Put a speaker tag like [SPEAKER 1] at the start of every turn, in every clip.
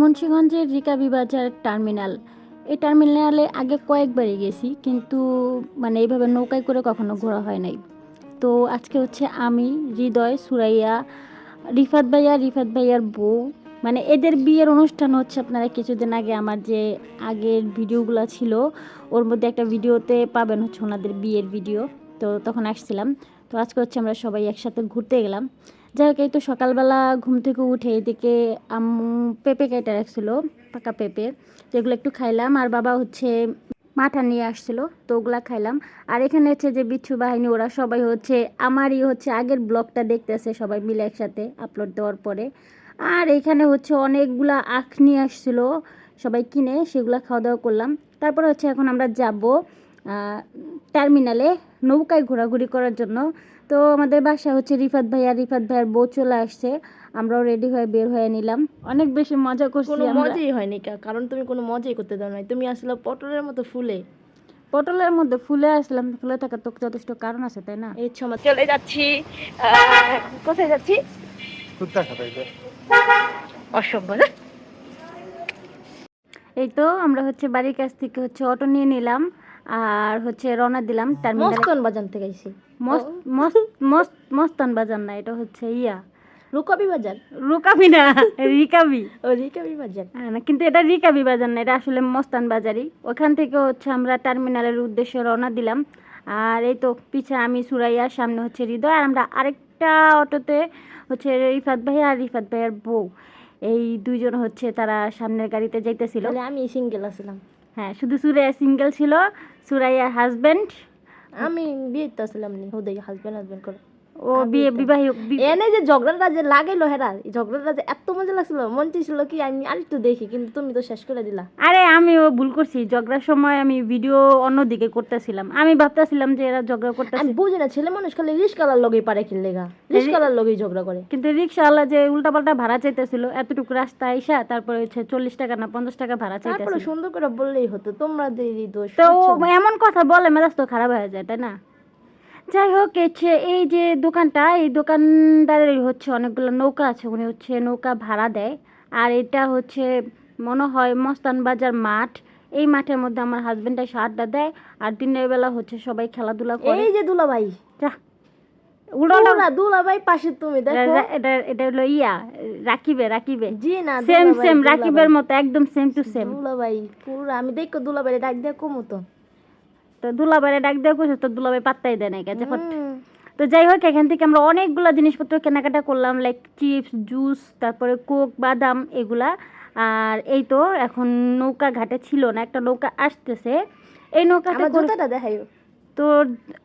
[SPEAKER 1] মুন্সিগঞ্জের রিকাবি বাজার টার্মিনাল। এই টার্মিনালে আগে কয়েকবারই গেছি, কিন্তু মানে এইভাবে নৌকায় করে কখনো ঘোরা হয় নাই। তো আজকে হচ্ছে আমি, হৃদয়, সুরাইয়া, রিফাত ভাইয়া, রিফাত ভাইয়ার বউ। মানে এদের বিয়ের অনুষ্ঠান হচ্ছে আপনারা কিছুদিন আগে আমার যে আগের ভিডিওগুলো ছিল, ওর মধ্যে একটা ভিডিওতে পাবেন হচ্ছে ওনাদের বিয়ের ভিডিও। তো তখন আসছিলাম। তো আজকে হচ্ছে আমরা সবাই একসাথে ঘুরতে গেলাম। যাই হোক, এই তো সকালবেলা ঘুম থেকে উঠে এদিকে আম্মু পেঁপে কেটে রাখছিলো, পাকা পেঁপে, যেগুলো একটু খাইলাম। আর বাবা হচ্ছে মাঠা নিয়ে আসছিল, তো ওগুলা খাইলাম। আর এখানে হচ্ছে যে বিচ্ছু বাহিনী, ওরা সবাই হচ্ছে, আমারই হচ্ছে আগের ব্লগটা দেখতেছে সবাই মিলে একসাথে আপলোড দেওয়ার পরে। আর এখানে হচ্ছে অনেকগুলা আখ নিয়ে আসছিল, সবাই কিনে সেগুলো খাওয়া দাওয়া করলাম। তারপরে হচ্ছে এখন আমরা যাব টার্মিনালে নৌকায় ঘোরাঘুরি করার জন্য। তো আমাদের বাসা হচ্ছে রিফাত ভাইয়া রিফাত ভাইয়ার বউ চলে আসছে। আমরাও রেডি হয়ে বের হয়ে নিলাম। অনেক বেশি মজা করছি
[SPEAKER 2] কোনো মজাই হয়নি কারণ তুমি কোনো মজাই করতে দাও নাই। তুমি আসলে পটলের মতো ফুলে।
[SPEAKER 1] পটলের মধ্যে ফুলে আসলাম ফুলে থাকার তো যথেষ্ট কারণ আছে তাই না?
[SPEAKER 2] এই সময় চলে যাচ্ছি। কোথায় যাচ্ছি? অসভ্য না?
[SPEAKER 1] এই তো আমরা হচ্ছে বাড়ির কাছ থেকে হচ্ছে অটো নিয়ে নিলাম। আর হচ্ছে রওনা দিলাম টার্মিনালে
[SPEAKER 2] মস্তন থেকে আইছি।
[SPEAKER 1] বাজার না এটা হচ্ছে ইয়া।
[SPEAKER 2] রুকাবি বাজার।
[SPEAKER 1] রুকাবি না রিকাবি।
[SPEAKER 2] ও রিকাবি বাজার।
[SPEAKER 1] হ্যাঁ না কিন্তু এটা রিকাবি বাজার না এটা আসলে মস্তান বাজারই। ওখান থেকে হচ্ছে আমরা টার্মিনালের উদ্দেশ্যে রওনা দিলাম। আর এই তো পিছে আমি সুরাইয়া সামনে হচ্ছে হৃদয় আর আমরা আরেকটা অটোতে হচ্ছে রিফাত ভাই আর রিফাত ভাইয়ের বউ। এই দুইজন হচ্ছে তারা সামনের গাড়িতে যাইতেছিল।
[SPEAKER 2] আমি সিঙ্গেল
[SPEAKER 1] হ্যাঁ শুধু সুরাইয়া সিঙ্গেল ছিল, সুরাইয়ার হাজবেন্ড
[SPEAKER 2] আমি বিয়েতে আসলাম নি। হুদাই হাজব্যান্ড হাজব্যান্ড করে।
[SPEAKER 1] ও বিয়ে বিবাহী
[SPEAKER 2] এনে যে ঝগড়াটা যে লাগাইলো হেরা এই ঝগড়াটা যে এত মজা লাগছিল মন চাইছিল কি আমি আরেকটু দেখি কিন্তু তুমি তো শেষ করে দিলা।
[SPEAKER 1] আরে আমিও ভুল করছি ঝগড়ার সময় আমি ভিডিও অন্যদিকে করতেছিলাম। আমি ভাবতেছিলাম যে এরা ঝগড়া করতেছে।
[SPEAKER 2] আমি বুঝি না ছেলে মানুষ খালি রিস্কালার লগেই পারে গা। রিস্কালার লগেই ঝগড়া করে।
[SPEAKER 1] কিন্তু রিক্সাওয়ালা যে উল্টাপাল্টা ভাড়া চাইতেছিল এতটুকু রাস্তা আইসা তারপরে হচ্ছে চল্লিশ টাকা না পঞ্চাশ টাকা ভাড়া
[SPEAKER 2] তারপরে
[SPEAKER 1] চাইতেছিল।
[SPEAKER 2] সুন্দর করে বললেই হতো তোমরা দেরি দোষ
[SPEAKER 1] তো এমন কথা বলে মেজাজ তো খারাপ হয়ে যায় তাই না? যাই হোক হচ্ছে এই যে দোকানটা এই দোকানদারের হচ্ছে অনেকগুলো নৌকা আছে। উনি হচ্ছে নৌকা ভাড়া দেয়। আর এটা হচ্ছে মনে হয় মস্তান বাজার মাঠ। এই মাঠের মধ্যে আমার হাজবেন্ড এসে আড্ডা দেয়। আর দিনের বেলা হচ্ছে সবাই খেলাধুলা করে।
[SPEAKER 2] এই যে দুলাভাই। দুলা দুলাভাই পাশে তুমি দেখো।
[SPEAKER 1] এটা- এটা এটা হলো ইয়া রাকিবে রাকিবে।
[SPEAKER 2] জি না
[SPEAKER 1] সেম সেম
[SPEAKER 2] দুলাভাই।
[SPEAKER 1] রাকিবের মতো একদম সেম টু সেম
[SPEAKER 2] দুলাভাই পুরো আমি দেখো দুলাভাই ডাক দিয়ে কমু তো
[SPEAKER 1] দুলাবারে ডাক দেওয়া করছে তো দুলাবাই পাত্তাই দেয় না গেছে। তো যাই হোক এখান থেকে আমরা অনেকগুলো জিনিসপত্র কেনাকাটা করলাম লাইক চিপস জুস তারপরে কোক বাদাম এগুলা। আর এই তো এখন নৌকা ঘাটে ছিল না একটা নৌকা আসতেছে। এই নৌকাতে
[SPEAKER 2] আমার
[SPEAKER 1] করে-
[SPEAKER 2] জুতাটা দেখাইও।
[SPEAKER 1] তো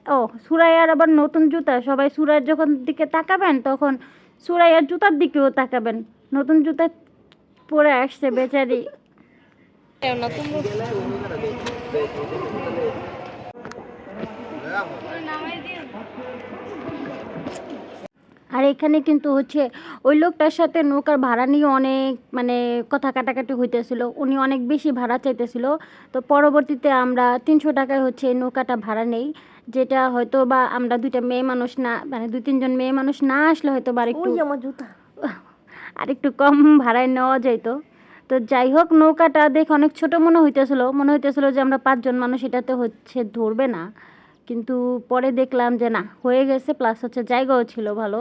[SPEAKER 1] ও সুরাইয়ার আবার নতুন জুতা। সবাই সুরাইয়ের যখন দিকে তাকাবেন তখন সুরাইয়ার জুতার দিকেও তাকাবেন। নতুন জুতা পরে আসছে বেচারি। আর এখানে কিন্তু হচ্ছে ওই লোকটার সাথে নৌকার ভাড়া নিয়ে অনেক মানে কথা কাটাকাটি হইতেছিল। উনি অনেক বেশি ভাড়া চাইতেছিল। তো পরবর্তীতে আমরা তিনশো টাকায় হচ্ছে নৌকাটা ভাড়া নেই। যেটা হয়তো বা আমরা দুইটা মেয়ে মানুষ না মানে দুই তিনজন মেয়ে মানুষ না আসলে হয়তো বা একটু
[SPEAKER 2] আমার জুতা।
[SPEAKER 1] আর একটু কম ভাড়ায় নেওয়া যাইতো। তো যাই হোক নৌকাটা দেখে অনেক ছোট মনে হইতেছিল। মনে হইতেছিল যে আমরা পাঁচজন মানুষ এটাতে হচ্ছে ধরবে না। কিন্তু পরে দেখলাম যে না হয়ে গেছে প্লাস হচ্ছে জায়গাও ছিল ভালো।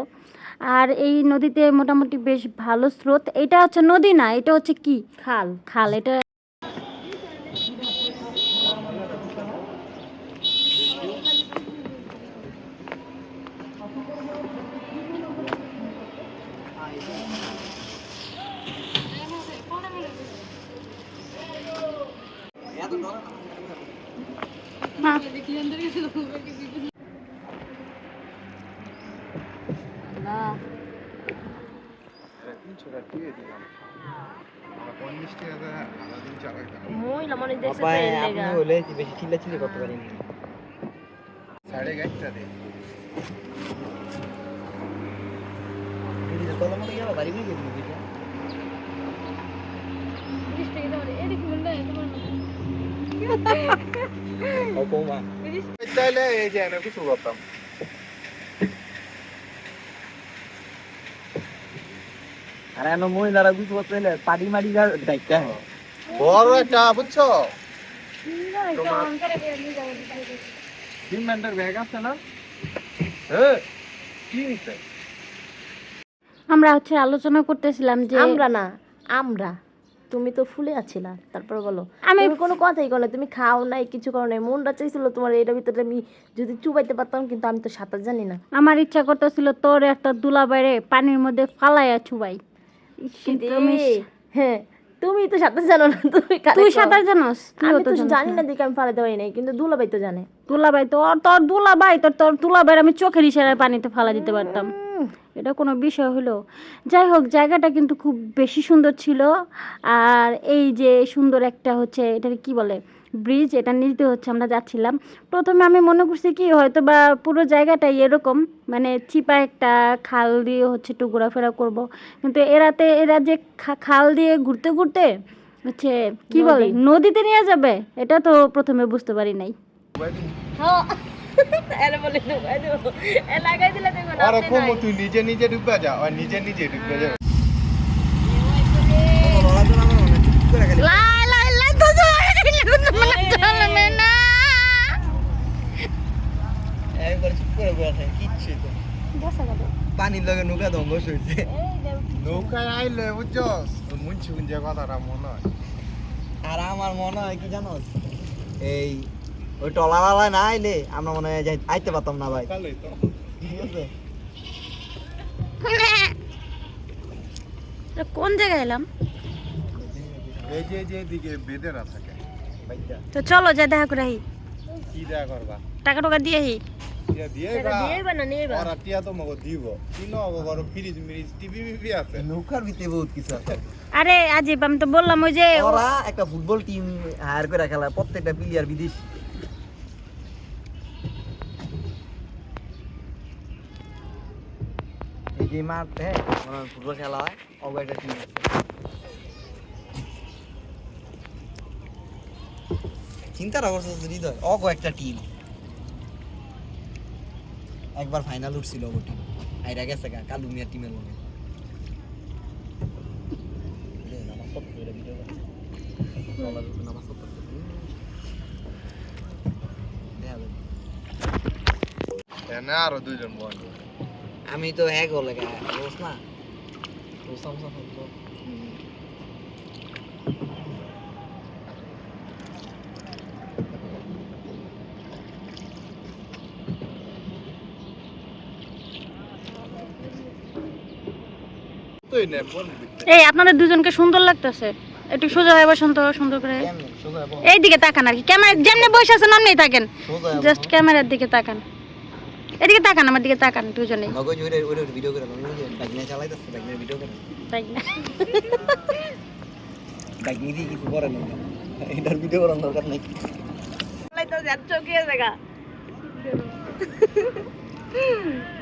[SPEAKER 1] আর এই নদীতে মোটামুটি বেশ ভালো স্রোত। এটা হচ্ছে নদী না এটা হচ্ছে কি?
[SPEAKER 2] খাল।
[SPEAKER 1] খাল এটা হ্যাঁ
[SPEAKER 3] পঞ্চাশ টাকা আলাদিন চালাইতাম
[SPEAKER 2] মহিলা মনে দেখছে
[SPEAKER 4] বাবা
[SPEAKER 2] তো এর
[SPEAKER 4] আপনি
[SPEAKER 2] লেগা।
[SPEAKER 4] হলে বেশি চিল্লাচিল্লি করতে পারেন
[SPEAKER 3] সাড়ে গাড়িটা দে
[SPEAKER 4] তলা মতো গিয়ে বাড়ি বুঝে গেছিল যেটা অপমা
[SPEAKER 3] চাইলে এই যে কিছু করতাম।
[SPEAKER 4] আর এনো মহিলারা বুঝতে
[SPEAKER 3] বড় একটা বুঝছ? সিমেন্টের ব্যাগ আছে না? হ্যাঁ কি নিতে
[SPEAKER 1] আমরা হচ্ছে আলোচনা করতেছিলাম যে
[SPEAKER 2] আমরা না আমরা। তুমি তো ফুলে আছিলা তারপর বলো।
[SPEAKER 1] আমি-
[SPEAKER 2] কোনো কথাই করো তুমি খাও নাই কিছু করো নাই মনটা চাইছিল তোমার এটার ভিতরে আমি যদি চুবাইতে পারতাম কিন্তু আমি তো সাঁতার জানি না।
[SPEAKER 1] আমার ইচ্ছা করতেছিল তোর একটা দুলা বাইরে পানির মধ্যে ফালাইয়া ছুবাই
[SPEAKER 2] হ্যাঁ তুমি তো সাঁতার জানো না তুমি
[SPEAKER 1] তুই সাঁতার জানোস?
[SPEAKER 2] আমি
[SPEAKER 1] তো
[SPEAKER 2] জানি
[SPEAKER 1] না।
[SPEAKER 2] দেখে আমি ফালাতে পারি নাই কিন্তু দুলাভাই তো জানে।
[SPEAKER 1] দুলাভাই তো তোর দুলাভাই তোর তোর দুলাভাইয়ের আমি চোখের ইশারায় পানিতে ফালা দিতে পারতাম। এটা কোনো বিষয় হলো। যাই হোক জায়গাটা কিন্তু খুব বেশি সুন্দর ছিল। আর এই যে সুন্দর একটা হচ্ছে এটা কি বলে? ব্রিজ এটা নিচ দিয়ে হচ্ছে আমরা যাচ্ছিলাম। প্রথমে আমি মনে করছি কি হয়তো বা পুরো জায়গাটাই এরকম মানে চিপা একটা খাল দিয়ে হচ্ছে একটু ঘোরাফেরা করব। কিন্তু এরাতে এরা যে খা- খাল দিয়ে ঘুরতে ঘুরতে হচ্ছে কি বলে নদীতে নিয়ে যাবে? এটা তো প্রথমে বুঝতে পারি নাই।
[SPEAKER 3] তুই নিজে নিজে ডুববে যা আর নিজে নিজে ডুববে যা
[SPEAKER 1] লাই লাই লাই তো মানে চলবে না
[SPEAKER 4] একবার চুপ করে বসে থাকে কিচ্ছু তো পানির লগে নৌকা ধ্বংস হয়েছে
[SPEAKER 3] নৌকায় আইলে বুঝছ? মুঞ্চি গুঞ্জে কথাটা মনে হয়।
[SPEAKER 4] আর আমার মনে হয় কি জানো? এই ওই টলালায় না আইলে আমরা মনে হয় যাই- আইতে পারতাম না ভাই।
[SPEAKER 1] কোন জায়গায় এলাম?
[SPEAKER 3] এই যে যে দিকে বেদেরা থাকে।
[SPEAKER 1] তো চলো যা দেখা করে আহি।
[SPEAKER 3] কি দেয়া করবা?
[SPEAKER 1] টাকা টাকা দিয়ে আহি।
[SPEAKER 3] টিয়া দিয়ে
[SPEAKER 2] এটা দিয়েইবা না নিয়েইবা?
[SPEAKER 3] ওরা টিয়া তো মগো দিব। কি নব বড় ফ্রিজ মিরিজ টিভি মিভি আছে।
[SPEAKER 4] নৌকার ভিতরে বহুত কিছু আছে।
[SPEAKER 1] আরে আজিব আমি তো বললাম ওই যে
[SPEAKER 4] ওরা একটা ফুটবল টিম হায়ার করে খেলা প্রত্যেকটা প্লেয়ার বিদেশ। এই যে মাঠে ফুটবল খেলা হয় অগো একটা টিম আছে। চিন্তাটা করছ হৃদয় অগো একটা টিম একবার ফাইনাল উঠছিল টিম আইরা গেছে গা কালু মিয়ার টিমের লগে
[SPEAKER 3] আরও দুইজন
[SPEAKER 4] আমি তো এক হলে গা রোজ না রোজ সামসা তো
[SPEAKER 3] তুই নে বন্ধু
[SPEAKER 1] এই আপনাদের দুজনকে সুন্দর লাগতেছে। একটু সোজা হয়ে বসুন তো সুন্দর করে।
[SPEAKER 4] কেমনে? সোজা এবং
[SPEAKER 1] এই দিকে তাকান আর কি। ক্যামেরা যেমনি বসে আছেন নামনেই থাকেন। জাস্ট ক্যামেরার দিকে তাকান। এদিকে তাকান আমার দিকে তাকান
[SPEAKER 4] ওইটা ভিডিও করে ভিডিও করে। কিছু করে না। এটার ভিডিও করার দরকার নেই।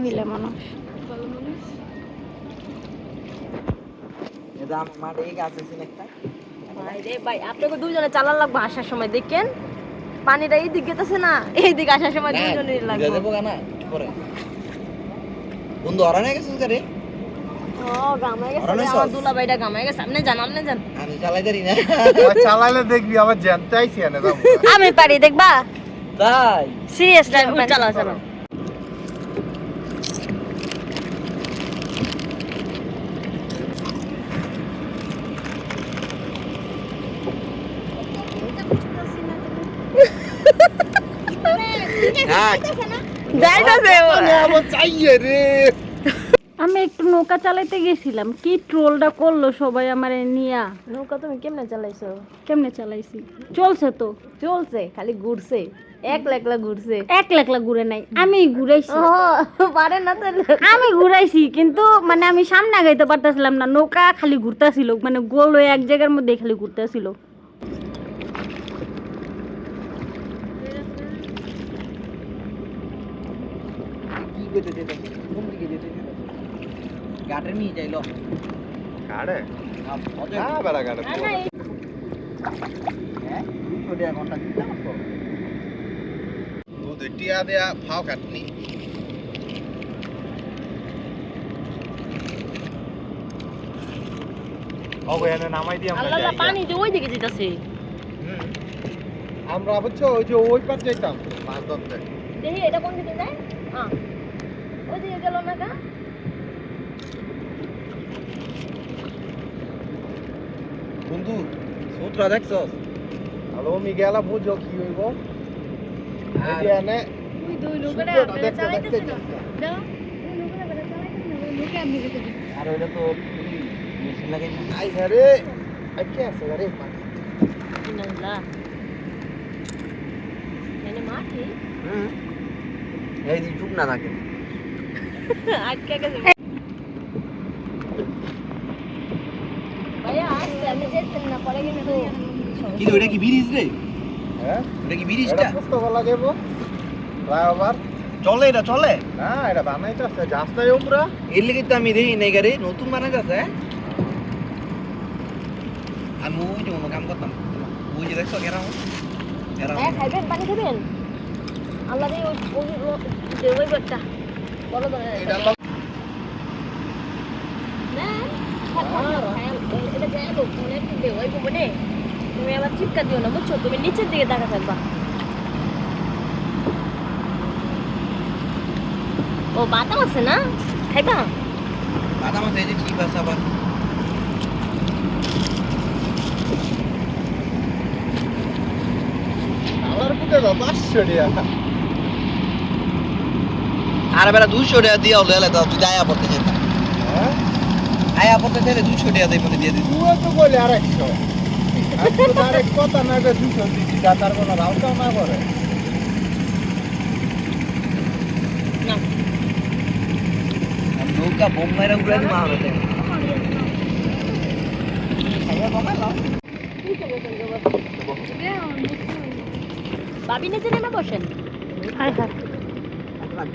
[SPEAKER 1] মহিলা মানুষ
[SPEAKER 4] এটা আমার মাঠে এই গাছ আছে একটা
[SPEAKER 2] ভাই রে ভাই আপনাকে দুজনে চালান লাগবে আসার সময় দেখেন? পানিটা এই দিক গেতেছে না এই দিকে আসার সময় দুজনে লাগবে।
[SPEAKER 4] দেবো কেনা পরে। বন্ধু গেছিস রে
[SPEAKER 2] গেছে
[SPEAKER 4] অরণ্য
[SPEAKER 2] রে,
[SPEAKER 4] সস।
[SPEAKER 2] আমার দুলা ভাইটা গামায় গেছে আপনি জান আপনি জান
[SPEAKER 4] আমি চালাই দাঁড়ি না
[SPEAKER 3] আর চালাইলে দেখবি আবার জানতে আইছি এনে যাব
[SPEAKER 1] আমি পারি দেখবা
[SPEAKER 4] তাই
[SPEAKER 1] সিরিয়াস
[SPEAKER 2] চালা চালা
[SPEAKER 4] হ্যাঁ
[SPEAKER 2] যাইতাছে
[SPEAKER 3] আবার চাইয়ে রে
[SPEAKER 1] আমি একটু নৌকা চালাইতে গেছিলাম। কি ট্রোলটা করল সবাই আমার নিয়া?
[SPEAKER 2] নৌকা তুমি কেমনে চালাইছো?
[SPEAKER 1] কেমনে চালাইছি? চলছে তো।
[SPEAKER 2] চলছে খালি ঘুরছে। এক ঘুরছে।
[SPEAKER 1] এক লাখলা ঘুরে নাই। আমি ঘুরাইছি।
[SPEAKER 2] পারে না তাহলে
[SPEAKER 1] আমি ঘুরাইছি কিন্তু মানে আমি সামনে আগাইতে পারতেছিলাম না। নৌকা খালি ঘুরতেছিল মানে গোল হয়ে এক জায়গার মধ্যে খালি ঘুরতেছিল।
[SPEAKER 4] কি যেতে কোন দিকে যেতে গাটের নিয়ে যাইলো।
[SPEAKER 3] কাড়ে
[SPEAKER 4] হ্যাঁ
[SPEAKER 3] না বেড়া কাড়ে
[SPEAKER 4] দুশো টাকা ঘণ্টা দিতে পারছ
[SPEAKER 3] দুধ টিয়া দেয়া ফাও কাটনি। নামাই দিয়ে আমরা
[SPEAKER 2] যে ওই দিকে যেতেছে।
[SPEAKER 3] হুম। আমরা বুঝছ ওই যে ওই পার যাইতাম। মাছ ধরতে।
[SPEAKER 2] দেখি এটা কোন দিকে যায়? ওই দিকে গেল না কা
[SPEAKER 4] বন্ধু সূত্রা দেখছস?
[SPEAKER 3] হ্যালো মিগেলা বুঝো কি হইব? এই এনে
[SPEAKER 2] ওই দুই
[SPEAKER 3] লোকেরা
[SPEAKER 2] লোকেরা
[SPEAKER 3] আপনারা না।
[SPEAKER 2] দাও ওই লোকেরা বেটা চালাইতেছে না লোকে আপনি দেখে দিন
[SPEAKER 4] আর ওইটা তো মেশিন লাগাই না
[SPEAKER 3] আই কে আছে রে
[SPEAKER 2] এনে মাটি?
[SPEAKER 4] হুম। এই যে চুপ না থাকে
[SPEAKER 2] আটকে গেছে ভাইয়া আস্তে আপনি যেতেন না পরে কিন্তু
[SPEAKER 4] কি ওইটা কি ব্রিজ রে
[SPEAKER 3] হ্যাঁ
[SPEAKER 4] ওটা কি ব্রিজটা
[SPEAKER 3] পুস্তক লাগাইবো ফ্লাইওভার
[SPEAKER 4] চলে এটা চলে
[SPEAKER 3] না এটা বানাইতেছে রাস্তায় উমরা
[SPEAKER 4] এর লেগে তো আমি দেখি নাই গাড়ি নতুন বানাই যাচ্ছে আমি ওই যে কাম করতাম ওই যে দেখছ গেরাম গেরাম
[SPEAKER 2] হ্যাঁ খাইবেন পানি খাবেন আল্লাহ ওই ওই ওই- বাচ্চা তুমি আবার চিৎকার দিও না বুঝছ? তুমি নিচের দিকে দেখা থাকবা। ও বাতাম আছে না? খাইবা?
[SPEAKER 4] বাদাম আছে যে ঠিক আছে আবার।
[SPEAKER 3] আমার বুকে দাও পাঁচশো টাকা
[SPEAKER 4] আর বেলা দুশো টাকা দিয়ে হলে তো তুই আয়া পড়তে যেত
[SPEAKER 3] হ্যাঁ?
[SPEAKER 4] আয়া পড়তে চাইলে দুশো টাকা দিয়ে মানে দিয়ে দিত
[SPEAKER 3] তুই তো বলে আরেকশো। আর তো ডাইরেক্ট কথা না দুশো দিচ্ছি যা তার কোনো রাউটাও না করে
[SPEAKER 2] না।
[SPEAKER 4] আর নৌকা বোম্বাইরা উড়ে মা হতে
[SPEAKER 2] ভাবি নিচে নেমে বসেন।
[SPEAKER 1] হায় হায়
[SPEAKER 4] রাখব।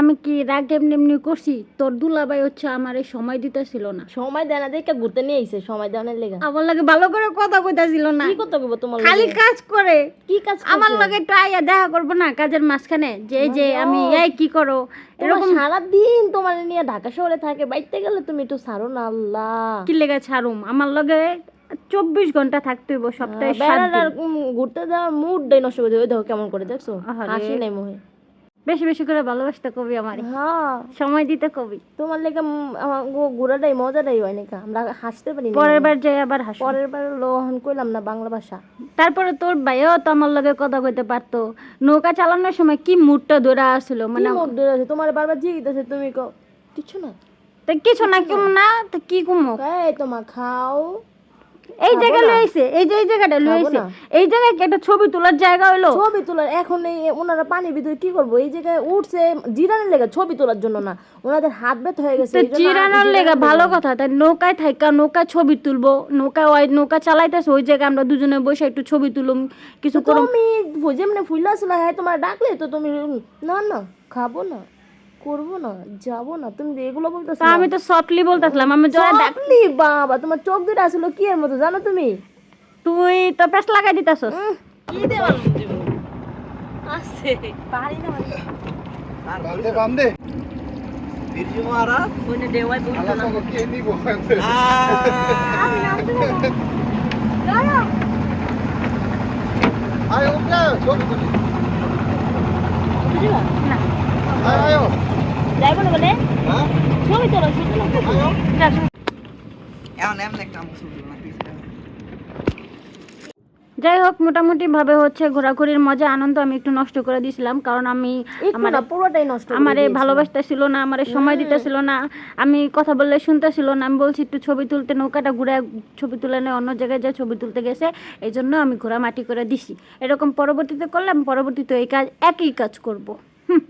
[SPEAKER 1] আমি কি রাগ এমনি এমনি করছি? তোর দুলাভাই হচ্ছে আমার এই সময় দিতেছিল না।
[SPEAKER 2] সময় দেয় না দেখে ঘুরতে নিয়ে আইছে সময় দেওয়ার লেগে।
[SPEAKER 1] আমার লাগে ভালো করে কথা কইতাছিল না।
[SPEAKER 2] কি করতে হবে তোমার
[SPEAKER 1] খালি কাজ করে।
[SPEAKER 2] কি কাজ
[SPEAKER 1] আমার? লগে একটু আইয়া দেখা করব না কাজের মাঝখানে। যে যে আমি এই কি করো? এরকম
[SPEAKER 2] সারা দিন তোমার নিয়ে ঢাকা শহরে থাকে বাইতে গেলে তুমি একটু ছাড়ো না আল্লাহ।
[SPEAKER 1] কি লেগে ছাড়ুম? আমার লগে চব্বিশ ঘণ্টা থাকতে হইব সপ্তাহে দিন।
[SPEAKER 2] ঘুরতে যাওয়ার মুডটাই নষ্ট করে দেবে। ওই দেখো কেমন করে দেখছ। হাসি নেই মুহে।
[SPEAKER 1] বেশি বেশি করে ভালোবাসতে কবি আমার।
[SPEAKER 2] হ্যাঁ।
[SPEAKER 1] সময় দিতে কবি।
[SPEAKER 2] তোমার লেগে আমার ঘোরাটাই মজাটাই হয় নাকি? আমরা হাসতে পারি
[SPEAKER 1] পরের বার যাই আবার হাসি
[SPEAKER 2] পরের বার লোহন কইলাম না বাংলা ভাষা।
[SPEAKER 1] তারপরে তোর ভাইও তো আমার লগে কথা কইতে পারতো। নৌকা চালানোর সময় কি মুডটা ধরে আসছিল
[SPEAKER 2] মানে
[SPEAKER 1] মানে
[SPEAKER 2] মুড ধরে আছে তোমার বারবার জিজ্ঞেস তুমি কো কিছু না?
[SPEAKER 1] তা কিছু না কেমন না তো কি কুমো?
[SPEAKER 2] এই তোমার খাও।
[SPEAKER 1] এই জায়গা লইছে এই যে এই জায়গাটা লইছে। এই জায়গায় একটা ছবি তোলার জায়গা হইল।
[SPEAKER 2] ছবি তোলার এখন এই ওনারা পানির ভিতরে কি করব? এই জায়গায় উঠছে জিরানের লেগে ছবি তোলার জন্য না। ওনাদের হাত ব্যথ হয়ে গেছে
[SPEAKER 1] জিরানোর লেগা ভালো কথা তাই নৌকায় থাইকা নৌকা ছবি তুলবো নৌকা ওই নৌকা চালাইতেছে ওই জায়গায় আমরা দুজনে বসে একটু ছবি তুলুম কিছু করুম।
[SPEAKER 2] তুমি যেমনি ফুইলা ছিল হ্যাঁ তোমার ডাকলে তো তুমি না না খাব না। করব না যাব না। তুমি এগুলো বলতেছো
[SPEAKER 1] আমি তো সফটলি বলতেছিলাম আমি
[SPEAKER 2] বাবা তোমার চোখ দুটো আসলো কি এর মতো জানো তুমি?
[SPEAKER 1] তুই তো পেস লাগাই দিতেছস।
[SPEAKER 2] কি আছে পারি না
[SPEAKER 3] বান্দে বান্দে
[SPEAKER 4] বীরজ মহারাজ
[SPEAKER 2] দেওয়াই
[SPEAKER 3] আল্লাহ
[SPEAKER 2] না।
[SPEAKER 3] কে নিব আয় তুলি
[SPEAKER 2] বুঝলা?
[SPEAKER 1] না।
[SPEAKER 3] আয় আয়
[SPEAKER 2] যাইবো না বলে?
[SPEAKER 3] হ্যাঁ?
[SPEAKER 2] ছবি তোলা ছবি তোলা।
[SPEAKER 4] এখন এমন একটা
[SPEAKER 1] যাই হোক মোটামুটি ভাবে হচ্ছে ঘোরাঘুরির মজা আনন্দ আমি একটু নষ্ট করে দিয়েছিলাম কারণ আমি আমার
[SPEAKER 2] পুরোটাই নষ্ট
[SPEAKER 1] ভালোবাসতে ছিল না আমার সময় দিতে ছিল না আমি কথা বললে শুনতে ছিল না আমি বলছি একটু ছবি তুলতে নৌকাটা ঘুরে ছবি তুলে নেয় অন্য জায়গায় যা ছবি তুলতে গেছে এই জন্য আমি ঘোরা মাটি করে দিছি। এরকম পরবর্তীতে করলাম পরবর্তীতে এই কাজ একই কাজ করব হুম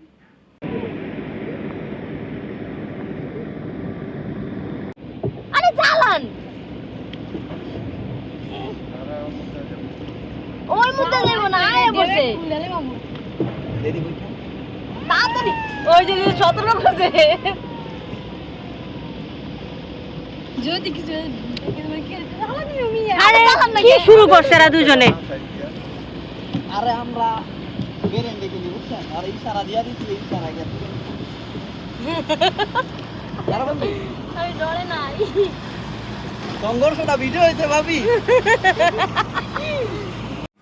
[SPEAKER 2] করছে
[SPEAKER 4] দেরি বুঝছ
[SPEAKER 2] তাড়াতাড়ি। ওই যে যদি কিছু আরে কি শুরু করছে এরা দুজনে?
[SPEAKER 4] আরে আমরা বেরেন দেখে বুঝছেন? আর ইশারা দিয়া দিছি ইশারা গেছে।
[SPEAKER 2] আমি ডরে নাই।
[SPEAKER 4] সংঘর্ষটা ভিডিও হয়েছে ভাবি।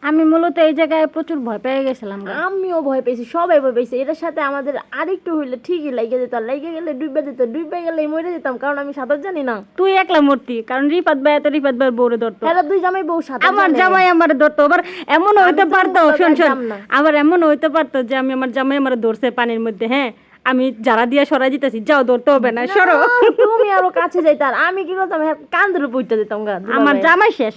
[SPEAKER 1] আমি মূলত এই জায়গায় প্রচুর ভয় পেয়ে গেছিলাম
[SPEAKER 2] আমিও ভয় পেয়েছি সবাই ভয় পেয়েছি। এটার সাথে আমাদের আরেকটু হইলে ঠিকই লাগে যেত। আর লাগে গেলে ডুবে যেত ডুবে গেলে মরে যেতাম কারণ আমি সাঁতার জানি না।
[SPEAKER 1] তুই একলা মূর্তি কারণ রিপাত ভাই তো রিপাত ভাই বউরে ধরতো।
[SPEAKER 2] এরা দুই জামাই বউ সাঁতার
[SPEAKER 1] আমার জামাই আমার ধরতো। আবার এমন হইতে পারতো শোন শোন। আবার এমন হইতে পারতো যে আমি আমার জামাই আমার ধরছে পানির মধ্যে হ্যাঁ? আমি যারা দিয়ে সরাই দিতেছি যাও ধরতে হবে না সরো।
[SPEAKER 2] তুমি আরও কাছে যাইতে আর আমি কি করতাম হ্যাঁ, কান্দের উপর দিতাম
[SPEAKER 1] আমার জামাই শেষ।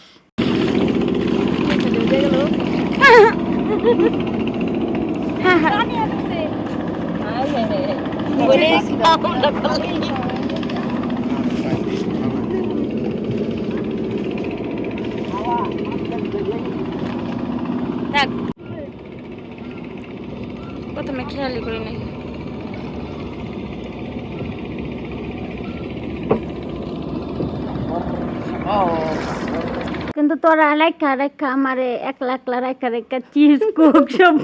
[SPEAKER 2] প্রথমে খেয়ালি করি নাই।
[SPEAKER 1] কিন্তু তোরা রেখা রেখা আমারে একলা একলা রেখা রেখা, চিজ, কুক, সব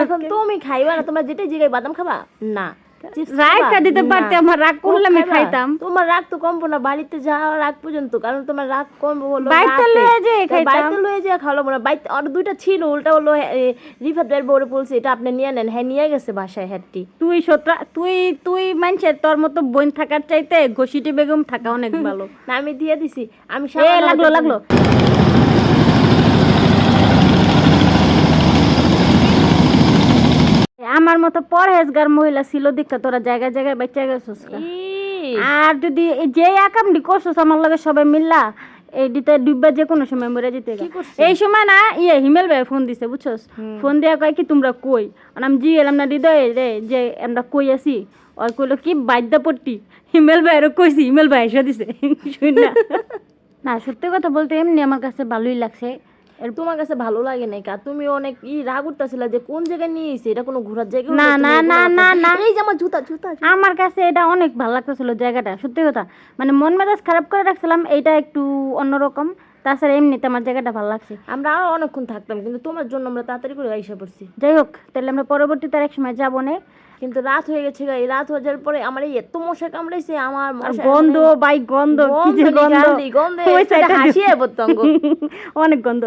[SPEAKER 2] এখন তুমি খাইবা না, তোমার যেটা জিগাই বাদাম খাবা? না।
[SPEAKER 1] দিতে
[SPEAKER 2] না।
[SPEAKER 1] পারতে আমার রাগ করলে আমি খাইতাম।
[SPEAKER 2] তোমার রাগ তো কমবো না বাড়িতে যাওয়ার রাগ পর্যন্ত কারণ তোমার রাগ কমবো হলো
[SPEAKER 1] বাড়িতে
[SPEAKER 2] রাতে।
[SPEAKER 1] লইয়া যেয়ে
[SPEAKER 2] তো
[SPEAKER 1] খাইতাম।
[SPEAKER 2] বাড়িতে লয়ে খাওয়াবো না। বাড়িতে আর দুইটা ছিল উল্টা হলো রিফাত ভাইয়ের বউরে বলছে এটা আপনি নিয়ে নেন। হ্যাঁ নিয়ে গেছে বাসায় হ্যাটটি
[SPEAKER 1] তুই সতরা তুই তুই মানছের তোর মতো বোন থাকার চাইতে ঘষিটি বেগম থাকা অনেক ভালো।
[SPEAKER 2] না আমি দিয়ে দিছি। আমি
[SPEAKER 1] লাগল লাগল। আমার মতো পরহেজগার মহিলা ছিল দেখা তোরা জায়গায় জায়গায় বাচ্চা গেছিস আর যদি যে আকামটি করছিস আমার লগে সবাই মিল্লা এইটিতে ডুববা যে কোনো সময় মরে যেতে? এই সময় না ইয়ে হিমেল ভাই ফোন দিছে বুঝছস? ফোন দিয়া কয় কি তোমরা কই? আর আমি জি এলাম না হৃদয় রে যে আমরা কই আছি? ওই কইলো কি বাদ্যপট্টি? হিমেল ভাইয়েরও কইছি হিমেল ভাই এসে দিছে। না। না সত্যি কথা বলতে এমনি আমার কাছে ভালোই লাগছে।
[SPEAKER 2] তোমার কাছে ভালো লাগে নাই কা? তুমি অনেক ই রাগ উঠতেছিলা যে কোন জায়গায় নিয়ে এসে এটা কোনো ঘোরার জায়গা
[SPEAKER 1] না, না, না, না, না।
[SPEAKER 2] এই যে আমার জুতা জুতা।
[SPEAKER 1] আমার কাছে এটা অনেক ভালো লাগতেছিল জায়গাটা সত্যি কথা। মানে মন মেজাজ খারাপ করে রাখছিলাম এইটা একটু অন্যরকম। তাছাড়া এমনিতে আমার জায়গাটা ভালো লাগছে।
[SPEAKER 2] আমরা আরও অনেকক্ষণ থাকতাম কিন্তু তোমার জন্য আমরা তাড়াতাড়ি করে আইসা পড়ছি।
[SPEAKER 1] যাই হোক তাহলে আমরা পরবর্তীতে আর এক সময় যাব না।
[SPEAKER 2] কিন্তু রাত হয়ে গেছে গাই রাত হয়ে যাওয়ার পরে আমার এত মশা কামড়াইছে আমার
[SPEAKER 1] গন্ধ বাই গন্ধ কি যে
[SPEAKER 2] গন্ধ
[SPEAKER 1] গন্ধ।
[SPEAKER 2] হাসিয়ে পড়তাম
[SPEAKER 1] অনেক গন্ধ।